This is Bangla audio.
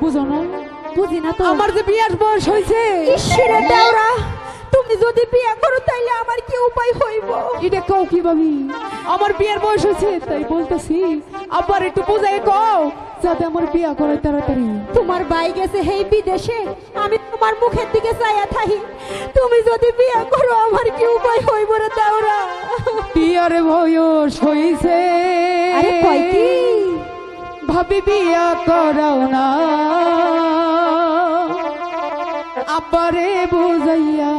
বুঝো না বুঝি না তো। আমার যে বিয়ার বয়স হয়েছে। ইসরে দেওরা তুমি যদি বিয়ে করো তাইলে আমার কি উপায় হইব? এটা কও কি ভাবি? আমার বিয়ের বয়স হয়েছে তাই বলতেছি। আবার একটু বোঝাই কও যাতে আমার বিয়া করে তাড়াতাড়ি। তোমার ভাই গেছে হেই বিদেশে আমি তোমার মুখের দিকে চাইয়া থাকি। তুমি যদি বিয়ে করো আমার কি উপায় হইব রে দেওরা? বিয়ার বয়স হয়েছে। আরে কয় কি? ভাবি বিয়া করাও না। আব্বারে বুঝাইয়া